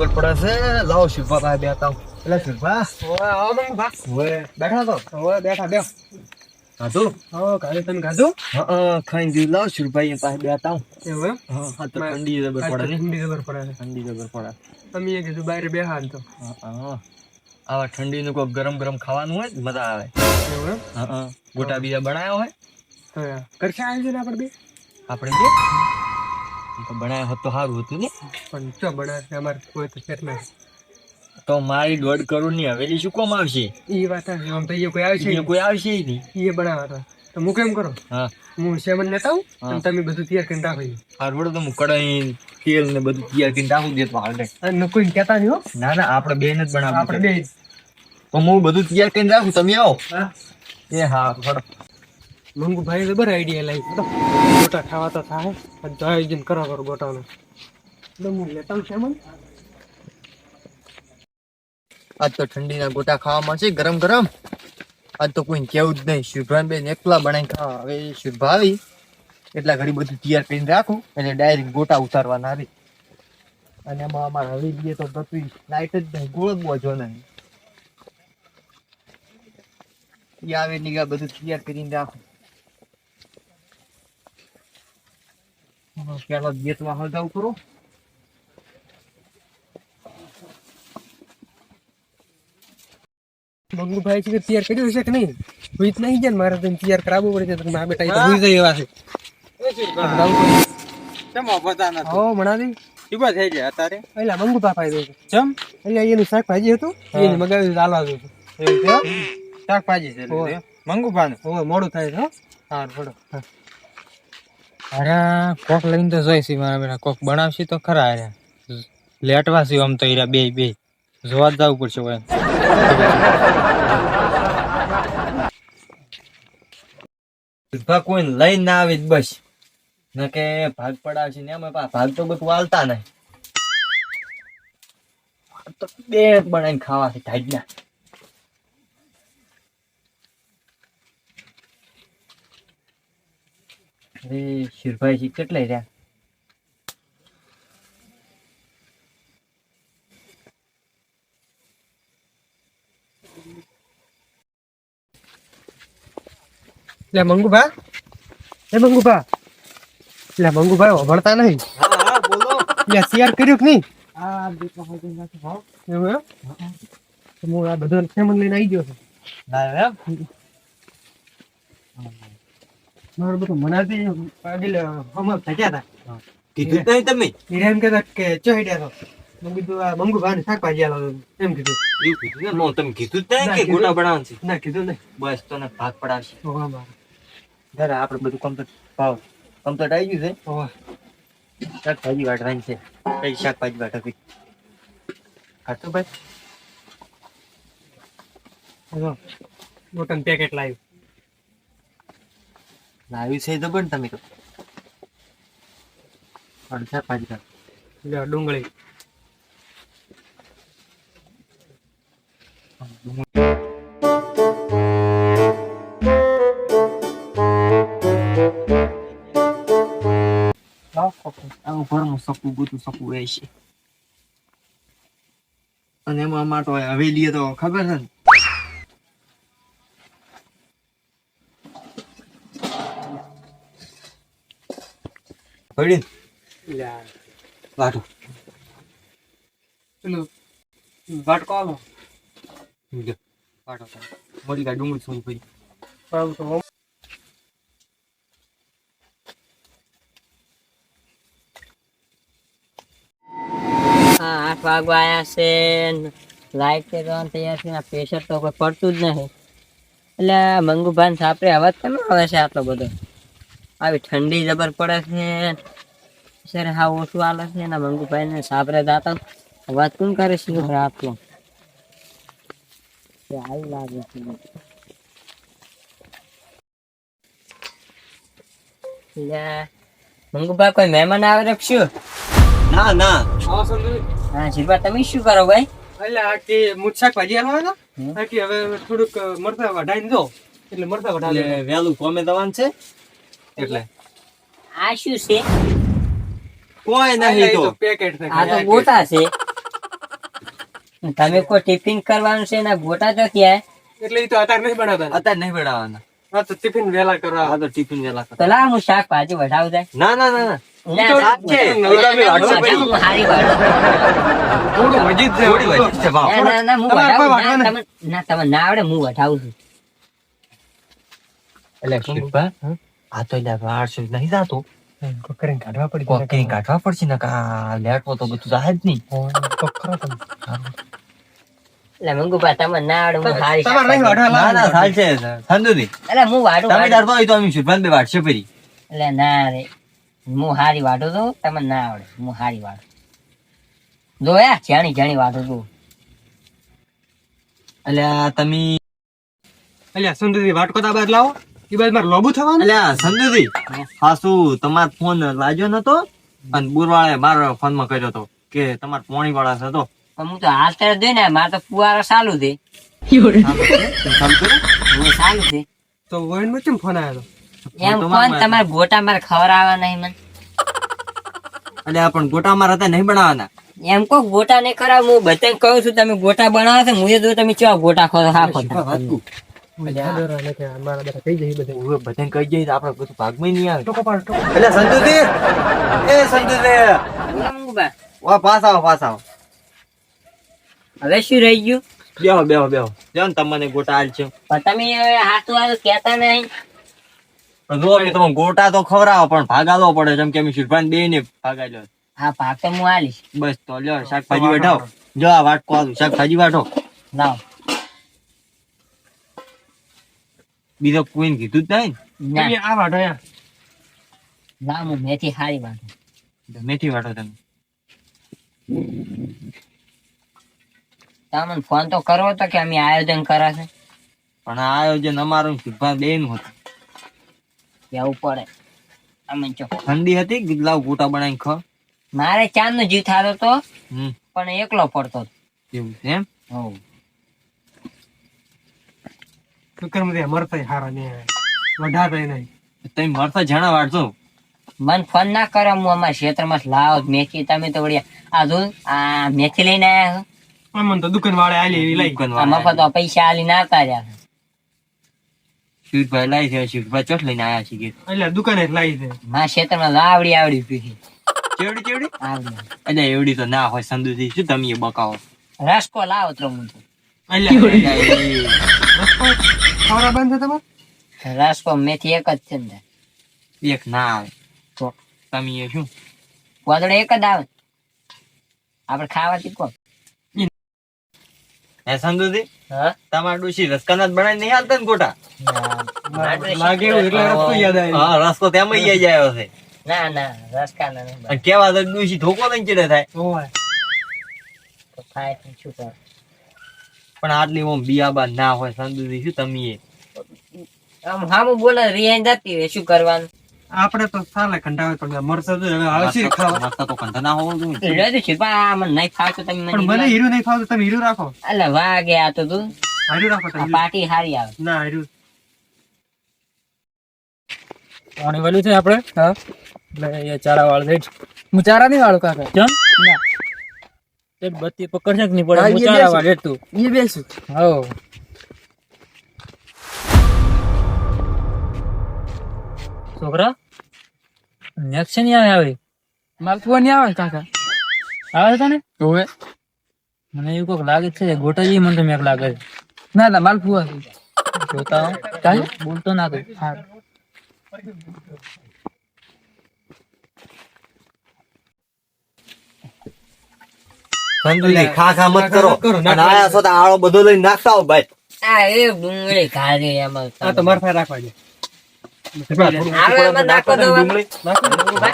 જબર પડે છે? લાવો શિલ્પા પાસે બેતા એટલે શિલ્પા? ઓવે આવો મંગુભા હવે. બેઠા તો ઓવે બેઠા બે ખાધું? હા કાલે તમે ખાધું? હા ખાઈ ગયું લાવ શિલ્પા એ પાસે બેતા એવું એમ? હા હા તો ઠંડી જબર પડે. ઠંડી જબર પડે ઠંડી જબર પડે. તમે એ કીધું બહાર બેહા તો. હા, આવા ઠંડીનું કોઈ ગરમ ગરમ ખાવાનું હોય મજા આવે. એવું હા ગોટા બીજા બનાવ્યા હોય. કરશે આયોજન આપણે બે? આપણે બે? બનાવ્યા હોત તો સારું હતું ને? પણ ચો બનાવે અમારે કોઈ તો છે ના તો મારી દોઢ કરોડની હવેલી શું કોમ આવશે? એ વાત આમ તો એ કોઈ આવશે કોઈ આવશે નહીં? એ બનાવવા તો હું કેમ કરો. હા. હું સેમન લેતા આવું અને તમે બધું તૈયાર કરીને રાખો હારું તો હું કડાઈ તેલ ને બધું તૈયાર કરીને રાખું દેતો હાલે? અને કોઈ કહેતા નહીં હો. ના ના આપણે બેન જ બનાવ આપણે બેન બે તો હું બધું તૈયાર કરીને રાખું તમે આવો. હા. એ હા ફટો. મંગુ ભાઈ જબર આઈડિયા લાવી ગોટા ખાવા તો થાય. પણ આયોજન કરો કરો ગોટાનું. હું આજ તો ઠંડીના ગોટા ખાવા મળશે, ગરમ ગરમ. આજ તો કોઈ કેવું જ નહીં. શુભ્રાન બેન એકલા બનાવી ખાવા. હવે શુભા આવી. એટલા ઘડી બધું તૈયાર કરીને રાખું એને ડાયરેક્ટ ગોટા ઉતારવાના આવી. અને એમાં અમારે હવે જઈએ તો બધું લાઈટ જ નહીં, ગોળ જ બોજો નહીં. આવે એટલે બધું તૈયાર કરીને રાખું. પેલા ગેટમાં હળગાવ કરો. મંગુ ભાઈ છે તૈયાર કર્યું છે કે નહીં? જ નહીં જાય મારે તો એને તૈયાર કરાવવું પડે છે તો આ બેટા તો હુઈ જાય એવા છે હો મણાવી એટલે મંગુ પાપા આવી દઉં એટલે એનું શાકભાજી હતું. એને મગાવ્યું ચાલવા દઉં શાકભાજી છે હોવે. મંગુભાનું? હવે મોડું થાય છે હો. અરે, કોક લઈને તો જોઈશી મારા બેટા. કોક બનાવશી તો ખરા અરે. લેટવા છે આમ તો હીરા બે બે. જોવા જવું પડશે હવે ભાગ કોઈ લઈને ના આવી બસ. ન કે ભાગ પડાવશે ને એમ પા- ભાગ તો બધું વાલતા નહીં. તો બે બનાવીને ખાવા છે ઢાઢના શિરભાઈ કેટલા કેટલાય રહ્યા? લે મંગુભા. એ મંગુભા. એટલે મંગુભાઈ વભળતા નહીં. એટલે તૈયાર કર્યું કે નહીં? એવું એમ? તો હું આ બધો સેમન લઈને આવી ગયો છું. ના એમ? મનાતી હતા કીધું નહીં તમે? એમ કહેતા કે ચો હેડ્યા તો મેં કીધું આ મંગુભાઈ શાકભાજી આલો. એમ કીધું. એવું કીધું ને? મોં તમે કીધું જ નહીં કે ગોટા બનાવવાનું છે? ના કીધું નહીં. બસ તો ને ભાગ પડાવશે. મારે. જરા આપણે બધું કમ્પ્લીટ ભાવ કમ્પ્લીટ આવી ગયું છે? ઓવા શાકભાજી વાટવાની છે. કઈ શાકભાજી વાટવી ખાતો ભાઈ. મોટન પેકેટ લાવ્યું. લાવ્યું છે જબર ને તમે તો. શાકભાજી ખાતો લ્યો ડુંગળી. અને એમાં માટો હવેલી તો ખબર છે ને? પડી વાટો. પેલું વાટકો આલો. વાટો મળી ગયા ડુંગળી સોની પડી. પાવ તો આઠ વાગવા આવ્યા છે લાઈટ તે કરવાનું તૈયાર છે પ્રેશર તો કોઈ પડતું જ નહીં. એટલે મંગુભાઈ સાપરે અવાજ કેમ આવે છે આટલો બધો? આવી ઠંડી જબર પડે છે. સર હા ઓછું આવે છે ને મંગુભાઈ ને સાબરે દાતા વાત કોણ કરે છે હવે આવી લાગે છે. એટલે મંગુભાઈ કોઈ મહેમાન આવે રાખશું ના ના. હા શિલ્પા તમે શું કરો ભાઈ? એટલે આ કે મુછાક ભાજી આલવા હમ. હતા? આ કે હવે થોડુંક મરતા વઢાઈ દો એટલે મરતા વઢાઈ વહેલું કોમે દવાન છે? એટલે આ શું છે? કોઈ નહીં તો પેકેટ આ તો ગોટા છે. તમે કોઈ ટિફિન કરવાનું છે ને ગોટા તો ક્યાં એટલે ઈ તો અત્યારે નહીં બનાવતા અત્યારે નહીં બનાવવાના. હા તો ટિફિન વેલા કરવા. હા તો ટિફિન વેલા કરવા. પેલા હું શાક ભાજી. વઢાવું, જાય. ના, ના, ના, ના, તમે- ના, આવડે હું વઢાવું છું. એટલે આ તો એટલે છે નહીં જાતો. કોક કાઢવા પડી કોકરી કાઢવા પડશે ને કા લેટવો તો બધું જાહે જ નહીં. તો ખરો તમે. એટલે મંગુભા તમે ના આવડે હું હારી તમારે નહીં શાકભાજી- ના ના ચાલ છે. સંદુરી એટલે હું તમે. હોય તો અમે શુભાન બે વાટશે ફરી. એટલે ના રે. હું હારી વાઢું છું તમને ના આવડે. હું હારી વાઢું. જોયા જાણી જાણી વાઢું છું. એટલે તમે અલ્યા સુંદરી વાટકો તા લાવો. ઈ બાદ મારે લોબુ થવાનું? અલ્યા આ હાસુ તમારો ફોન લાગ્યો નતો અને બુરવાળે મારો ફોનમાં કર્યો તો કે તમાર પોણી વાળા છે તો. પણ હું તો હાલ ત્યારે દે ને મારે તો ફુવારો ચાલુ દે ચાલુ તો વોઈનમાં કેમ ફોન આવ્યો એમ ફોન તમારે ગોટા મારે ખવડાવવા નહીં મને. અલ્યા પણ ગોટા મારા હતા નહીં બનાવવાના એમ કો ગોટા નહીં કરાવ હું બધાને કહું છું તમે ગોટા બનાવો છો હું એ જો તમે કેવા ગોટા ખો હા ખો હવે શું રહી ગયું? બેહો બેહો બેહો. જો ને તમને ગોટા છે. પણ તમે હાથું હાથું કહેતા નહીં. જો તમે ગોટા તો ખવડાવો પણ ભાગાલો પડે. જેમ કે શિરભાન બે ને ભાગાડ્યો. હા ભાગ તો હું આલીશ બસ તો લ્યો શાકભાજી બેઠો જો આ વાટકો આલું. શાકભાજી વાટો. લાવ બીજો કોઈને કીધું જ નહીં? આ વાટો યાર. ના હું મેથી હારી વાટો મેથી વાટો તમે. તમને ફોન તો કરવો તો કે અમે આયોજન કરાશે પણ આ આયોજન અમારું સિદ્ધા બેનનું હતું. કેવું પડે. અમે ચો ઠંડી હતી લાવ ગોટા બનાવી ખ મારે ચાંદ નો જીવ થતો તો હમ. પણ એકલો પડતો. એવું એમ? હોવ. શુકર મધે મરતા હારા ને વઢાતા નહીં. તમે મરતા જણા વાળજો મન ફોન ના કરો હું અમારા ક્ષેત્રમાં લાવ મેથી તમે તો વળી આ જો આ મેથી લઈને આયા છો તો દુકાન વાળે આલી લઈ. મફત તો પૈસા આલીને આવતા રહ્યા શિવભાઈ લાવી છે શિવભાઈ ચોટ લઈને આયા છીએ એટલે દુકાને જ લાવી છે. મારા ક્ષેત્રમાં તો આવડી આવડી પીધી કેવડી કેવડી? આવડી. એટલે એવડી તો ના હોય સંદુજી શું તમે બકાવો? રસકો લાવો તો હું તો. એટલે ખવરા બંધ તમારે રસકો મેથી એક જ છે ને. એક ના આવે. તો? તમે એ શું? કોદડો એક જ આવે. આપણે ખાવાથી કોણ? હે સંદુજી હા? તમાર ડોશી રસકાના જ બનાવી નહીં હાલતા ને ગોટા લાગે એટલે રસ્તો યાદ આવ્યો હા રસ્તો તેમાં જ આવ્યો છે. ના ના રસકાના નહીં કેવા તો ડોશી ધોકો લઈને ચડે થાય? ઓય. તો થાય શું કરે? પણ આટલી ઓમ બિયાબા ના હોય સંદુજી શું તમે આમ હામું બોલે રિયાઈ જતી રહે શું કરવાનું? આપણે તો સાલે કંટાળે પણ મરસા તો હવે આવે છે ખાવા. મસ્ત તો કંઠ ના હોવું જોઈએ. એટલે તો આ મને નહીં ફાવતું તમે પણ મને હીરું નહીં ફાવતું તમે હીરું રાખો. એટલે વાગે આ તો તું. હીરું રાખો તમે પાર્ટી હારી. આવે. ના હીરું. પાણી વાળ્યું છે આપણે હા? એટલે એ ચારા વાળ છે હું ચારા નહીં વાળું કાકા ચમ ના. તે બત્તી પકડશે કે નહીં પડે હું ચારા બેસું. એ બેસું. હો છોકરા નેક્સ્ટ નહીં આવે આવે? માલપુઆ નહીં આવે કાકા. આવે તને? હોવે મને એવું કોક લાગે છે ગોટાજી મને તો મેક લાગે છે. ના ના માલપુઆ જોતા હો. બોલતો ના તું. હા. સંદુજી ખા ખા મત કરો. કરો, અને આયા છો તો આળો બધો લઈને નાખતા હો ભાઈ. આ એ ડુંગળી ખાજે એમાં આ તો મરફા રાખવા દે. આવે એમાં નાખો તો ડુંગળી.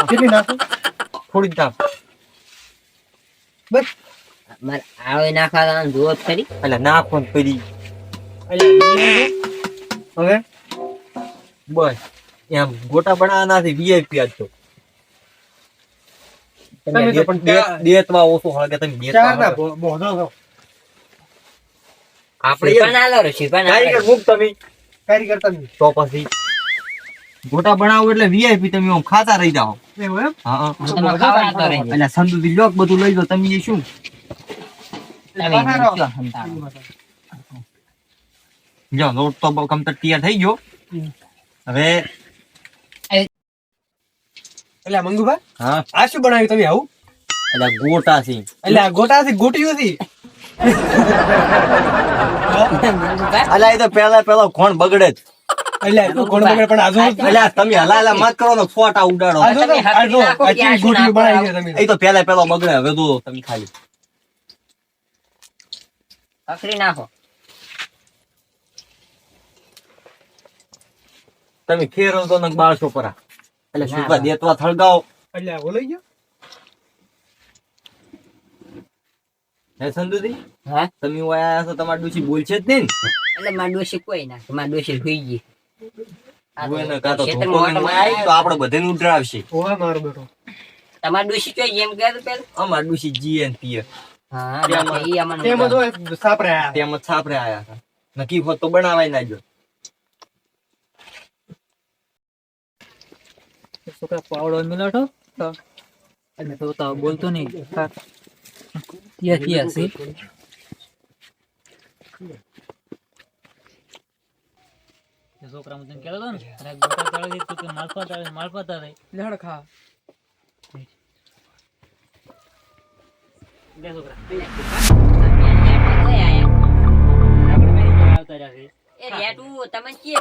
કેટલી નાખો? થોડી જ બસ. મારે આવે નાખવા જ ખરી. એટલે નાખો પડી હવે? બસ. એમ ગોટા બનાવવાના છે વીઆઈપી આજ તો. તમે તો પણ દેતમાં ઓછું હળગે તમે દેતમાં ચાર ના હળગે. બો- બોધો આપણે શિલ્પા ના રે, શિલ્પા કારીગર લો. તમે. કારીગર તમે. તો પછી ગોટા બનાવો એટલે વીઆઈપી તમે આમ ખાતા રહી જાઓ. એમ? હા રહી એટલે કે બધું લઈ લો તમે શું? તમે. જો લોટ તો બહુ કમ્પ્લીટ તૈયાર થઈ ગયો. હવે એટલે મંગુભા હા. આ શું બનાવ્યું તમે આવું? એટલે ગોટા છે એટલે આ ગોટાથી ગોટીયું હતી. મંગુભા, અલા એ તો પેલા પેલા કોણ બગડે જ. એટલે તું કોણ બગડે પણ આ જો તમે હલા હલા મત કરો ને ફોટા ઉડાડો. આ જો તમે ગોટીયું બનાવી છે એ તો પેલા પેલા બગડે હવે તો તમે ખાલી. અખરી નાખો. તમે ખેરો તો બાળશો પરા. એટલે શુભા દેતવા થળગાવો. એટલે બોલાઈ ગયો? હે સંદુદી હા? તમે ઓય આયા છો તમારા ડોશી બોલશે જ નહીં ને? એટલે માર ડોશી કોઈ ના માર ડોશી હુઈ ગઈ. આ તો ઓય ને કાં તો ખેતરમાં ધોકો ઓટો લઈને આવી તો આપણે બધાને ઉડરાવશે ઓવા મારો બેટો. તમાર ડોશી કઈ એમ કહેતું પેલું? અમાર ડૂસી જીએન પીએ હા તેમાં- સાપરે આયા તેમ જ છાપરે આયા હતા. નક્કી હોત તો બનાવાય ના છોકરા પાવડો મિલાટો તો એટલે તો તો બોલતો નહીં. તિયા તિયા છે છોકરા મને કહેતો હતો ને અરે ગોટા તાળી તું કે માલપા તાળી માલપા તાળી લેહડ ખા. લે છોકરા. આપણે મેં આવતા રહ્યા એ રેટુ તમે કીએ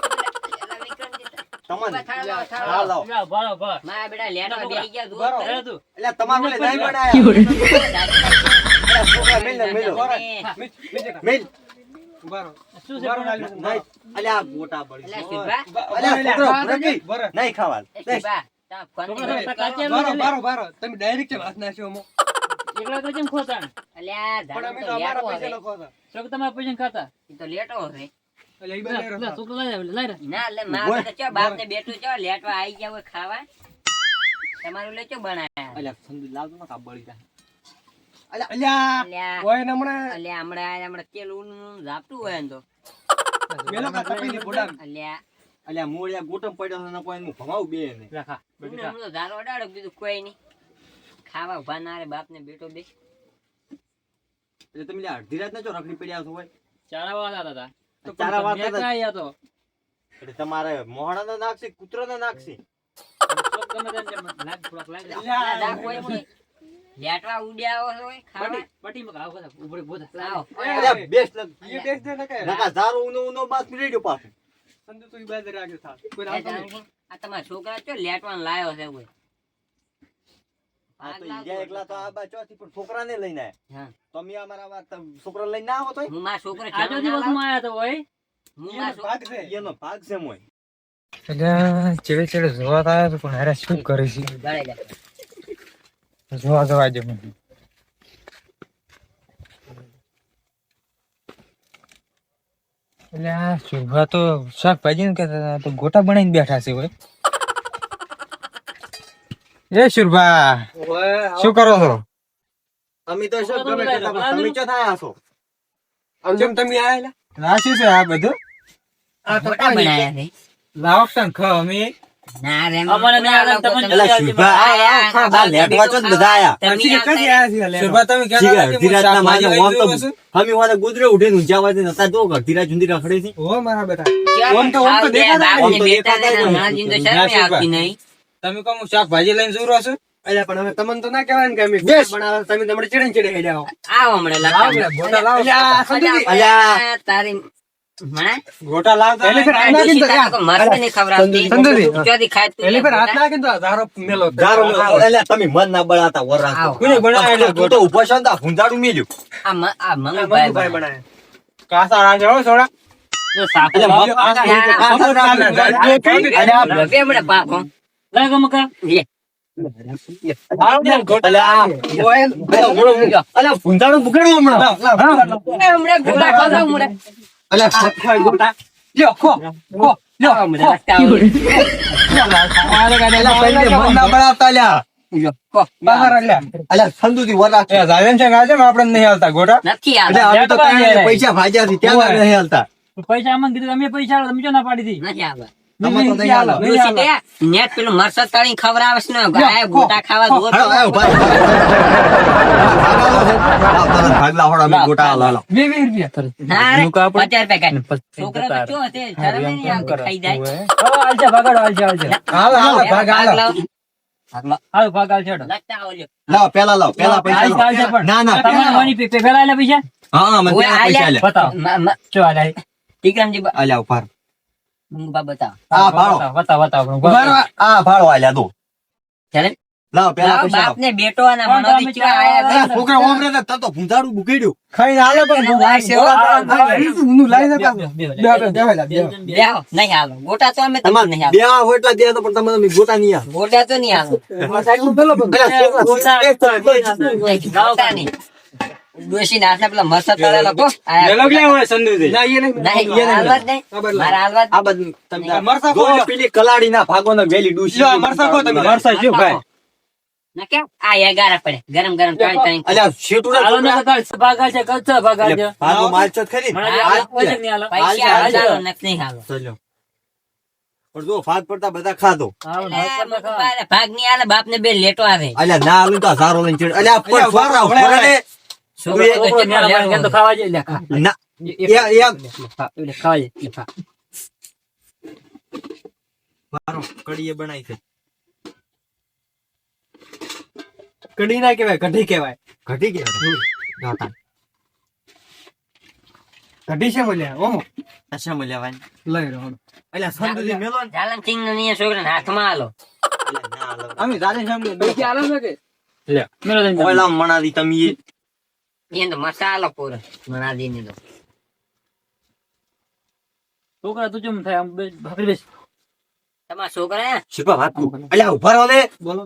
નહીં. ખાવા તમે ડાયરેક્ટ કેમ નાખ્યો એકલા તો કેમ ખોતા? અલ્યા, તમારા પૈસા ખાતા. તો લેટો હોય ખાવા. તમારું લે ચો બનાયા અલ્યા સંદુ લાવતો ને કા બળી જાય અલ્યા અલ્યા ઓય ને હમણાં અલ્યા હમણાં હમણાં તેલ ઊનું ઝાપટું હોય ને તો. મેલો કા તપેલી બોડામ. અલ્યા. અલ્યા મોળિયા ગોટમ પડ્યો છે ને કોઈ એનું ભમાવું બે ધારો અડાડો બીજું કોઈ નહીં. ખાવા ઊભા ના રે બાપ ને બેટો બે એટલે તમે અડધી રાત ને ચો રખડી પડ્યા છો હોય ચારા વાળા હતા. તો ચારા મેં વાળતા આયા તો? એટલે તમારે મોહણા ને નાખશે કૂતરો ને નાખશે છોકરા લેટવાનું લાયો છે કોઈ તો ઈજા એકલા તો આ બા ચોથી પણ છોકરાને લઈને હા. તમે અમારા વાત છોકરા લઈને ના આવો તોય. હું મારા છોકરા આજો દિવસમાં આયા તો હોય. હું મારા ભાગ છે. એનો ભાગ છે મોય. એટલે ચેડે ચેડે જોવા આવ્યા તો પણ હારે શું કરે છે? જોવા જવા દે મને એટલે આ શુભા તો શાકભાજી ને કહેતા તો ગોટા બનાવીને બેઠા છે હોય. એ શુરભા શું કરો છો? તમે તો શું તમે તમે ચો થાય છો? અંજમ તમે આયેલા. આ શું છે આ બધું? આ તો મોટા બનાયા છે. લાવો તને ખ અમે? ના રે, અમને ના આવે, લોકો તમને તમે- એલા શુભા આયા, ખા બા લેટવા ચો બધા આયા તમે આવતા આયા છે શુરભા તમે ઠીક કહેતા હે, હતા? કે અડધી હું રાતના મારે શાકભાજી ઓમ તો અમે વાળા ગુજરે ઉઠીને ઊંચા વાળે દે નતા તો અડધી રાત સુધી રખડે છે. ઓ મારા બેટા ઓમ તો- ઓમ તો દેખાતા ને ઓમ તો હમણાં ના દેખાતા શરમે આવતી નહીં. તમે કહો હું શાકભાજી લઈને જુરો છું? અલ્યા પણ હવે તમને તો ના કહેવાય ને કે અમે ગેસ બનાવે તમે તમારે ચીડે ચીડે હેડ્યા જાઓ આવો હમણે લાવો. ગોટા લાવો. અલ્યા, તારી ગોટા તો મરતે નહીં ખવડાવતી. ખાય પેલી હાથ ગોટા. તો ધારો મેલો. અલ્યા તમે મન ના બળાતા વર કોને તો ઊભો છો ને તો મેલ્યું. આ મ- આ મંગુભાઈ મંગુભાઈ બનાવે. બનાવે. કાસા રાંધે હો થોડા જો સાકુ અલ્યા, બાપુ મગ- આ- આ- આ- કાસો રાખે. અલ્યા, આ બે હમણાં પાકો. લાય ગમકા લે. અલ્યા આ- અલ્યા ઓળો- અલ્યા ભૂંજાડું બગડ્યું હમણાં એ હમણાં ગોળા ખાધા હમણાં. અલ્યા ગોટા. લ્યો ખો ખો લ્યો આવો હમણાં રસ્તા આવે. અલ્યા પહેલે મન ના બળાવતા અલ્યા લ્યો, ખો. બહાર અલ્યા અલ્યા સંતુથી વર રાખજો. એ જાવેન છે ગાજે આપણે નહીં હાલતા ગોટા. નથી એટલે આવતા. અમે તો કાંઈ પૈસા ભાજ્યા છે ત્યાં ઓય. નહીં હાલતા. પૈસા આમાં કીધું અમે પૈસા તમે જો ના પાડી નથી આવતા. તમે નેટ પેલું મરસદ ને ગાય ગોટા ખાવા. ભાગલો ગોટા હાલો, રૂપિયા છોકરો તો તે, ખાઈ જાય. હાલો ભાગાડો હાલો હાલો ભાગ હાલો. હાલો ભાગ. લાવો, પેલા લાવો, પેલા પૈસા ના, ના. પે- પેલા પૈસા? હા, હા, મને પૈસા. બતાવો. ચો ટીકરામજી ઊભા રહો. મંગુબા ભાળો. બતાવો બતાવો આ ભાળો આલ્યા, દો. ચાલે? લાવો, પેલા પૈસા લાવો. બાપને બેટો અને મનોથી ચેવા આયા છોકરા ઓમ રહેતા, તને તો ભૂંજાડું ખાઈને હાલો પણ લાય છે, ઊનું લાઈ બે બે બે બે બે નહીં હાલો. ગોટા તો અમે તમને તમારે નહીં હાલો. બે હોય એટલા દે તો પણ તમે તમે ગોટા નહીં આલો. ગોટા તો નહીં હાલો. અલા, છોકરા, ડોશીને હાથના પેલા ના નહીં નહીં. મારા આ બધું તમે મરચાં જો પેલી કલાડી ના ભાગો ને વેલી ડોશી ખો તમે. મરસા જો ભાઈ ના કેમ? આ એગારા પડે. ગરમ ગરમ તળી તળી. અલ્યા શેઠું ના. લે, ભાગો. પૈસા હાલ, નથી હાલો. ચલો. પણ જો પડતા બધા ખાધો બે લેટો આવે. અલ્યા ના આલું તો સારો લઈને ચડ અલ્યા પણ ને. છોકરો લેવાનો. ના છે. કઢી કેવાય કઢી ગાતા કઢી છે બોલ્યા ઓમો. અચ્છા મળ્યા લઈ રહ્યો એટલે સંતુજી મેલો ચિંગ જાલમ સિંહનો નહીં છોકરાને હાથમાં હાલો. અલ્યા, ના આલો. અમે લે મેલો ઓલા મણાદી તમે તો મસાલો પૂરો મણાદીની તો. છોકરા તું કેમ થાય આમ બે ભાખરી બેસ તમારા છોકરા શીપા વાત કરું. અલ્યા ઊભા રહો ને બોલો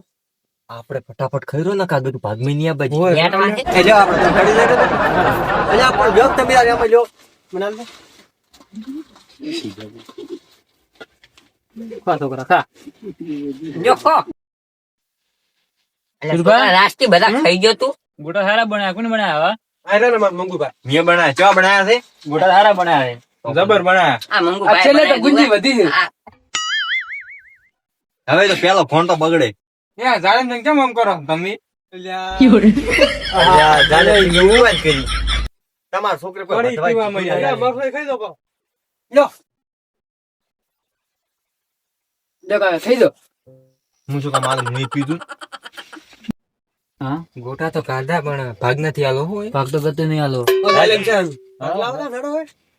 આપણે ફટાફટ ખઈરો ને કાગળ ભાગમી નહીં આ બાજુ એટલે આપણે કાઢી લઈએ ને. અલ્યા પણ વ્યક્ત તમે આ એમાં લ્યો મનાલ દે ખા છોકરા ખા જો ખો. એટલે છોકરા રાષ્ટ્રી બધા ખાઈ ગયો તું ગોટા સારા બનાયા કોને બનાયા આયરા ને માર મંગુભાઈ. મેં બનાયા ચા બનાયા છે? ગોટા સારા બનાયા જબર બનાયા. આ મંગુ છેલ્લે તો ગુંજી વધી છે. હવે તો પેલો ફોન તો બગડે. યા કેમ આમ કરો તમે? અલ્યા, જાને એવું વાત કરી. તમારા છોકરે ખાઈ દો હું શું કામ આલું? હું? ગોટા તો કાઢા પણ ભાગ નથી આલો હોય ભાગ તો ગતો નહીં આલો.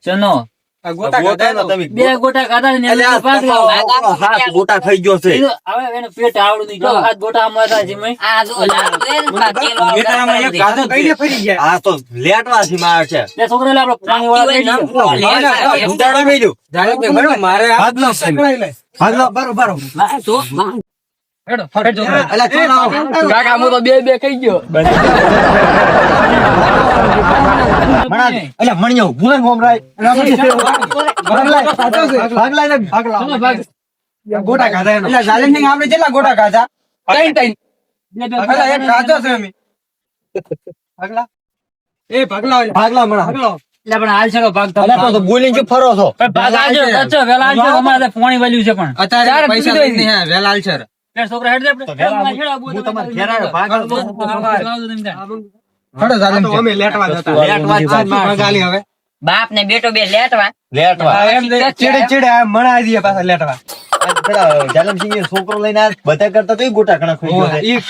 ચનો બે ગોટા કાઢા ને ભાગ લાવો હાથ ગોટા ખાઈ ગયો છે. હવે એને પેટ આવડું નહીં. જો હાથ ગોટા આમાં હતા છે આ જો લાડુ એ ને પાકેલો આવડે ગેટારામાં એક છે. કઈને ફરી ગયા. આ તો લેટવાથી માર છે. લે છોકરા લે આપણે પાણી વાળા. લે, હાથ લો બરો, બરો. હેડો. કાકા હું તો બે બે ખાઈ ગયો. અલ્યા, મણિયો, ભૂલાઈ ગોમ ભાગ લાય. ભાગ લાય ને, ભાગ લાવો. ચલો ભાગ ગોટા ખાધા એટલે જાલન સિંહ આપણે કેટલા ગોટા ખાધા? ત્રણ ત્રણ. એક ખાધો છે અમે. ભગલા. એ ભગલા ભાગ મણા. ભગલો. એટલે પણ હાલ છે ભાગ તો તો તો બોલીને ફરો છો. ભાગ આલજો વેલા આલજો અમારે પાણી વાલ્યું છે પણ. અત્યારે પૈસા પીધો લઈને હે વેલાલ છે. છોકરા હેડ દે બાપ ને બેટો બે લેટવા. લેટવા. દે- ચીડે ચીડે મણાઈ દઈએ પાછા લેટવા. જાલમસિંહ છોકરો લઈને બધા કરતા તો ગોટા ઘણા ખાઈ